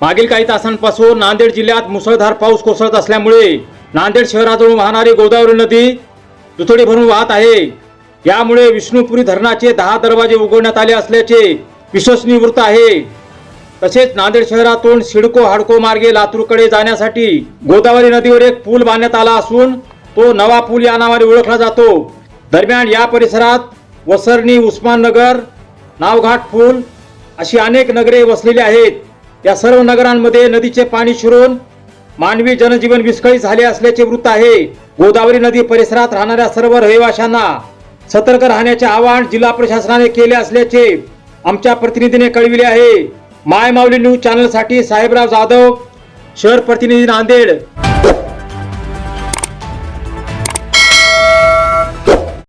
मागील काही तासांपासून नांदेड जिल्ह्यात मुसळधार पाऊस कोसळत असल्यामुळे नांदेड शहराजवळून वाहणारी गोदावरी नदी दुथडी भरून वाहत आहे. यामुळे विष्णुपुरी धरणाचे दहा दरवाजे उघडण्यात आले असल्याचे विश्वसनीय वृत्त आहे. तसेच नांदेड शहरातून सिडको हाडको मार्गे लातूरकडे जाण्यासाठी गोदावरी नदीवर एक पूल बांधण्यात आला असून तो नवा पूल या नावाने ओळखला जातो. दरम्यान या परिसरात वसरणी उस्माननगर नावघाट पूल अशी अनेक नगरे वसलेली आहेत. या सर्व नगरांमध्ये नदीचे पाणी शिरून मानवी जनजीवन विस्कळीत झाले असल्याचे वृत्त आहे. गोदावरी नदी परिसरात राहणाऱ्या सर्व रहिवाशांना सतर्क राहण्याचे आवाहन जिल्हा प्रशासनाने केले असल्याचे आमच्या प्रतिनिधीने कळविले आहे. माय माऊली न्यूज चॅनलसाठी साहेबराव जाधव शहर प्रतिनिधी नांदेड.